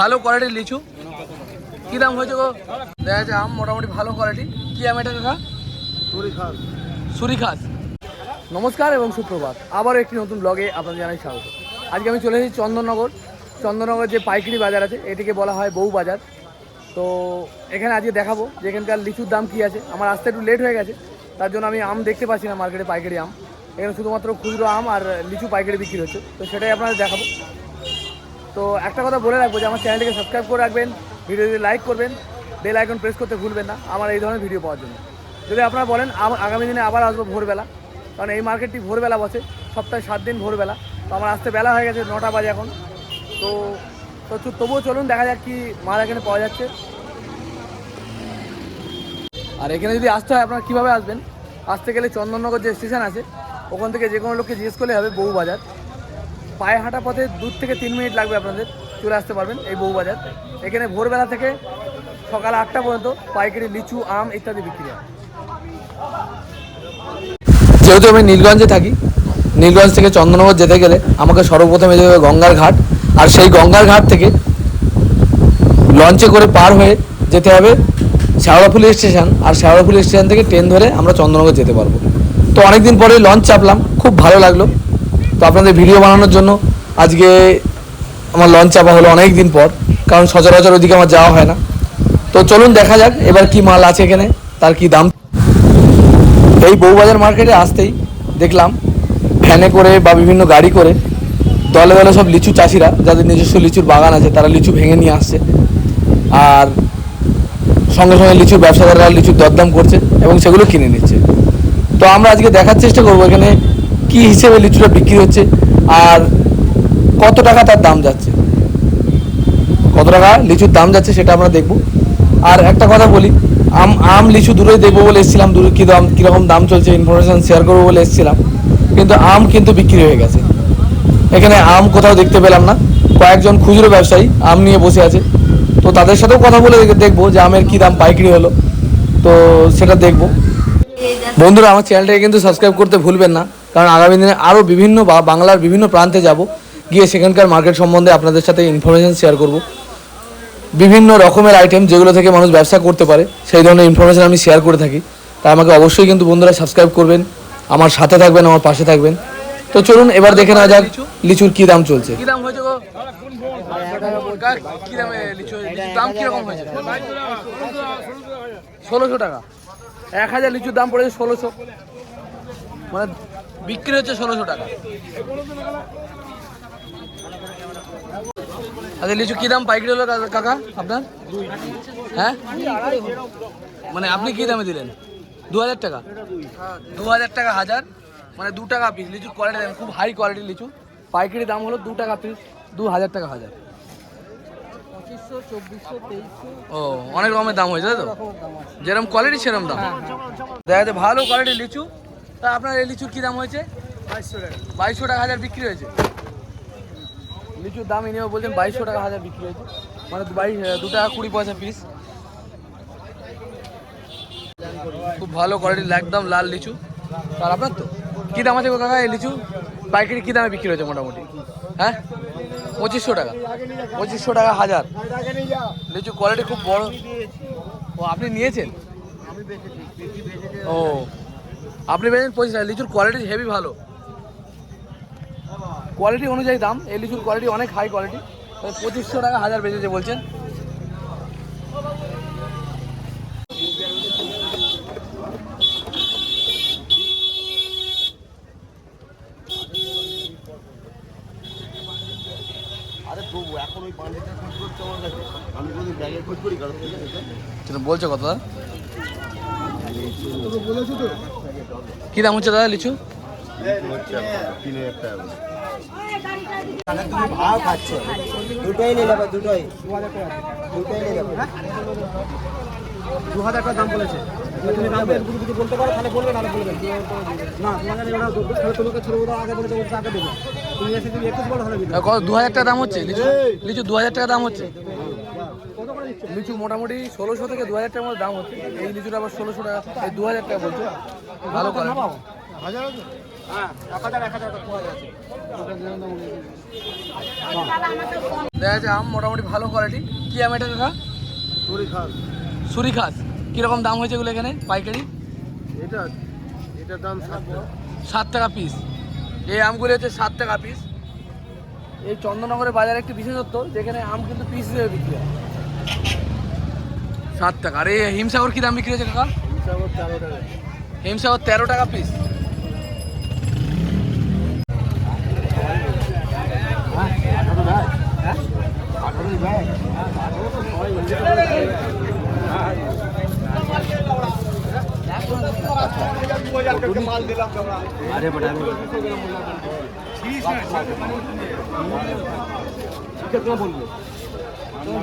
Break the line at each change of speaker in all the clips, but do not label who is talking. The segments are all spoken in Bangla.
ভালো কোয়ালিটির লিচু। কি দাম হয়েছে গো? দেখা যাচ্ছে আম মোটামুটি ভালো কোয়ালিটি কি আম এটা কাকা? সুরিখাস নমস্কার এবং সুপ্রভাত। আবারও একটি নতুন ব্লগে আপনাদের জানাই স্বাগত। আজকে আমি চলে এসেছি চন্দননগর। চন্দননগর যে পাইকারি বাজার আছে, এটিকে বলা হয় বউ বাজার। তো এখানে আজকে দেখাবো যে এখানকার লিচুর দাম কী আছে। আমার আসতে একটু লেট হয়ে গেছে, তার জন্য আমি আম দেখতে পাচ্ছি না মার্কেটে পাইকারি আম। এখানে শুধুমাত্র খুচরো আম আর লিচু পাইকারি বিক্রি হচ্ছে। তো সেটাই আপনাদের দেখাবো। তো একটা কথা বলে রাখব যে আমার চ্যানেলটিকে সাবস্ক্রাইব করে রাখবেন ভিডিও যদি লাইক করবেন বেল আইকন প্রেস করতে ভুলবেন না, আমার এই ধরনের ভিডিও পাওয়ার জন্য। যদি আপনারা বলেন আগামী দিনে আবার আসব ভোরবেলা, কারণ এই মার্কেটটি ভোরবেলা বসে, সপ্তাহে সাত দিন ভোরবেলা, তো আমার আসতে বেলা হয়ে গেছে নটা বাজে এখন। তো তো তবুও চলুন, দেখা যাক কি মাল এখানে পাওয়া যাচ্ছে। আর এখানে যদি আসতে হয়, আপনারা কীভাবে আসবেন? আসতে গেলে চন্দননগর যে স্টেশন আছে, ওখান থেকে যে কোনো লোককে জিজ্ঞেস করলে হবে বউ বাজার পায়ে হাঁটা পথে দু থেকে তিন মিনিট লাগবে আপনাদের, চলে আসতে পারবেন এই বউবাজার। এখানে ভোরবেলা থেকে সকাল আটটা পর্যন্ত পাইকারি লিচু, আম ইত্যাদি বিক্রি হয়। যেহেতু আমি নীলগঞ্জে থাকি, নীলগঞ্জ থেকে চন্দননগর যেতে গেলে আমাকে সর্বপ্রথমে যেতে হবে গঙ্গার ঘাট। আর সেই গঙ্গার ঘাট থেকে লঞ্চে করে পার হয়ে যেতে হবে শেওড়াফুলি স্টেশন। আর শেওড়াফুলি স্টেশন থেকে ট্রেন ধরে আমরা চন্দ্রনগর যেতে পারব। তো অনেকদিন পরে লঞ্চ চাপলাম, খুব ভালো লাগল। তো আপনাদের ভিডিও বানানোর জন্য আজকে আমার লঞ্চ চাপা হলো অনেক দিন পর, কারণ সচরাচর ওদিকে আমার যাওয়া হয় না। তো চলুন দেখা যাক এবার কি মাল আছে এখানে, তার কি দাম। এই বউবাজার মার্কেটে আসতেই দেখলাম ফ্যানে করে বা বিভিন্ন গাড়ি করে দলে দলে সব লিচু চাষিরা, যাদের নিজস্ব লিচুর বাগান আছে তারা লিচু ভেঙে নিয়ে আসছে। আর সঙ্গে সঙ্গে লিচুর ব্যবসাদাররা লিচুর দরদাম করছে এবং সেগুলো কিনে নিচ্ছে। তো আমরা আজকে দেখার চেষ্টা করব এখানে কি হিসেবে লিচুটা বিক্রি হচ্ছে আর কত টাকা তার দাম যাচ্ছে? কত টাকা লিচুর দাম যাচ্ছে সেটা আমরা দেখব। আর একটা কথা বলি, আম আম লিচু দূরেই দেখব বলে এসেছিলাম, দূরে কী দাম কীরকম দাম চলছে ইনফরমেশন শেয়ার করব বলে এসেছিলাম, কিন্তু আম কিন্তু বিক্রি হয়ে গেছে। এখানে আম কোথাও দেখতে পেলাম না, কয়েকজন খুচরো ব্যবসায়ী আম নিয়ে বসে আছে। তো তাদের সাথেও কথা বলে দেখব যে আমের কী দাম পাইকারি হলো। তো সেটা দেখব। বন্ধুরা, আমার চ্যানেলটাকে কিন্তু সাবস্ক্রাইব করতে ভুলবেন না। কারণ আগামী দিনে আরও বিভিন্ন বা বাংলার বিভিন্ন প্রান্তে যাব। গিয়ে সেখানকার মার্কেট সম্বন্ধে আপনাদের সাথে ইনফরমেশন শেয়ার করব। বিভিন্ন রকমের আইটেম যেগুলো থেকে মানুষ ব্যবসা করতে পারে, সেই ধরনের ইনফরমেশন আমি শেয়ার করে থাকি। তাই আমাকে অবশ্যই কিন্তু বন্ধুরা সাবস্ক্রাইব করবেন, আমার সাথে থাকবেন, আমার পাশে থাকবেন। তো চলুন, এবার দেখে নেওয়া যাক লিচুর কি দাম চলছে। ষোলোশো টাকা। এক হাজার লিচুর দাম পড়েছে ষোলোশো। মানে বিক্রি হচ্ছে ষোলোশো টাকা। আচ্ছা লিচু কি দাম পাইকারি হলো কাকা আপনার? হ্যাঁ? মানে আপনি কি দামে দিলেন? দু হাজার টাকা? দু হাজার টাকা হাজার? মানে দু টাকা পিস লিচুর কোয়ালিটি দেন খুব হাই কোয়ালিটির লিচু। পাইকারি দাম হলো দু টাকা পিস দু হাজার টাকা হাজার। ও, অনেক রকমের দাম হয়েছে, তাই তো? যেরকম কোয়ালিটি সেরকম দাম। দেখা ভালো কোয়ালিটির লিচু। তা আপনার এই লিচুর কি দাম হয়েছে? বাইশশো টাকা হাজার বিক্রি হয়েছে। লিচুর দাম ইনি বলছেন বাইশশো টাকা হাজার বিক্রি হয়েছে। মানে বাইশ, দু টাকা কুড়ি পয়সা পিস খুব ভালো কোয়ালিটির একদম লাল লিচু। আর আপনার তো? কী দাম আছে কাকা এই লিচু? পাইকারি কী দামে বিক্রি হয়েছে মোটামুটি? হ্যাঁ? পঁচিশশো টাকা। পঁচিশশো টাকা হাজার। লিচু কোয়ালিটি খুব বড়। ও, আপনি নিয়েছেন? ও আপনি পেয়েছেন পঁচিশ টাকা লিচুর কোয়ালিটি হেভি ভালো। কোয়ালিটি অনুযায়ী দাম। এই লিচুর কোয়ালিটি অনেক হাই কোয়ালিটি পঁচিশশো টাকা হাজার বেচেছে বলছেন।
আছে।
সেটা বলছো দাদা কি দাম হচ্ছে দাদা লিচু?
তিন হাজার টাকা করে।
ভাও খাচ্ছে। দুটোই নিয়ে যাবে দুটোই। দুটোই নিয়ে যাবে। দু হাজার টাকা দাম বলেছে। তুমি দাম যদি কিছু বলতে পারো তাহলে বলবে নাহলে বলবে না। তোমাদের এবার তাহলে তোমাকে ছোট বড় আগে বলে দেবো টাকা দেবো। তুমি এসে তুমি একুশ বলো তাহলে
দু হাজার টাকা দাম হচ্ছে লিচু? লিচু দু হাজার টাকা দাম হচ্ছে। লিচু মোটামুটি ষোলোশো থেকে দু হাজার টাকার মধ্যে দাম হচ্ছে। এই লিচুটা আবার ষোলোশো টাকা এই দু হাজার টাকা বলছে। ভালো করে
হ্যাঁ
দেখা যাচ্ছে আম মোটামুটি ভালো কোয়ালিটি কি আম এটা কাকা? সুরি খাস কীরকম দাম হয়েছে এগুলো এখানে পাইকারি?
এটা এটার দাম সাত টাকা।
সাত টাকা পিস এই আমগুলো হচ্ছে সাত টাকা পিস এই চন্দননগরের বাজারে একটি বিশেষত্ব যেখানে আম কিন্তু পিস হিসেবে বিক্রি হয়। সাত টাকা। আর এই হিমসাগর কী দাম বিক্রি হয়েছে কাকা?
হিসাব তেরো টাকা।
হিমসাগর তেরো টাকা পিস
আরে বড়। আমি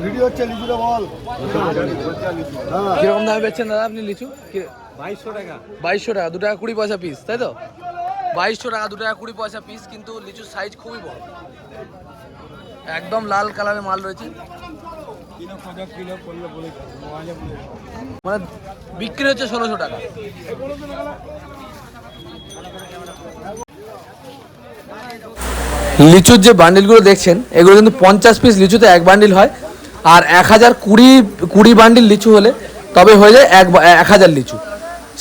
ভিডিও হচ্ছে লিচুটা বল। হ্যাঁ।
কীরকম দামে বেচছেন দাদা আপনি লিচু?
বাইশশো টাকা।
বাইশশো টাকা দু টাকা কুড়ি পয়সা পিস তাই তো? বাইশশো টাকা দু টাকা কুড়ি পয়সা পিস কিন্তু লিচুর সাইজ খুবই বড়। একদম লাল কালারের মাল রয়েছে। মানে বিক্রি হচ্ছে ষোলোশো টাকা। লিচুর যে বান্ডিলগুলো দেখছেন এগুলো কিন্তু পঞ্চাশ পিস লিচুতে এক বান্ডিল হয়। আর এক হাজার কুড়ি কুড়ি বান্ডিল লিচু হলে তবে হয়ে যায় এক এক হাজার লিচু।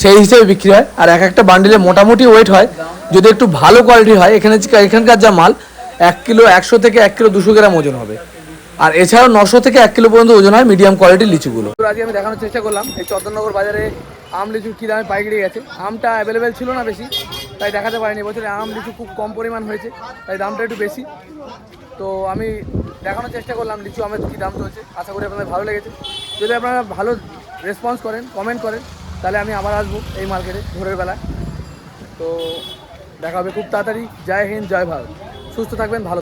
সেই হিসেবে বিক্রি হয়। আর এক একটা বান্ডিলে মোটামুটি ওয়েট হয়। যদি একটু ভালো কোয়ালিটি হয়, এখানে এখানকার যা মাল, এক কিলো একশো থেকে এক কিলো দুশো গ্রাম ওজন হবে। আর এছাড়াও নশো থেকে এক কিলো পর্যন্ত ওজন হয় মিডিয়াম কোয়ালিটির লিচুগুলো। আজকে আমি দেখানোর চেষ্টা করলাম, এই চন্দননগর বাজারে আম লিচু কী দামে পাইকারি গেছে। আমটা অ্যাভেলেবেল ছিল না বেশি, তাই দেখাতে পারিনি। বছরে আম লিচু খুব কম পরিমাণ হয়েছে, তাই দামটা একটু বেশি। তো আমি দেখানোর চেষ্টা করলাম, লিচু আমের কী দাম চলছে, আশা করি আপনাদের ভালো লেগেছে। যদি আপনারা ভালো রেসপন্স করেন কমেন্ট করেন, তাহলে আমি আবার আসব এই মার্কেটে ভোরের বেলায়। তো দেখা হবে খুব তাড়াতাড়ি। জয় হিন্দ, জয় ভারত। সুস্থ থাকবেন, ভালো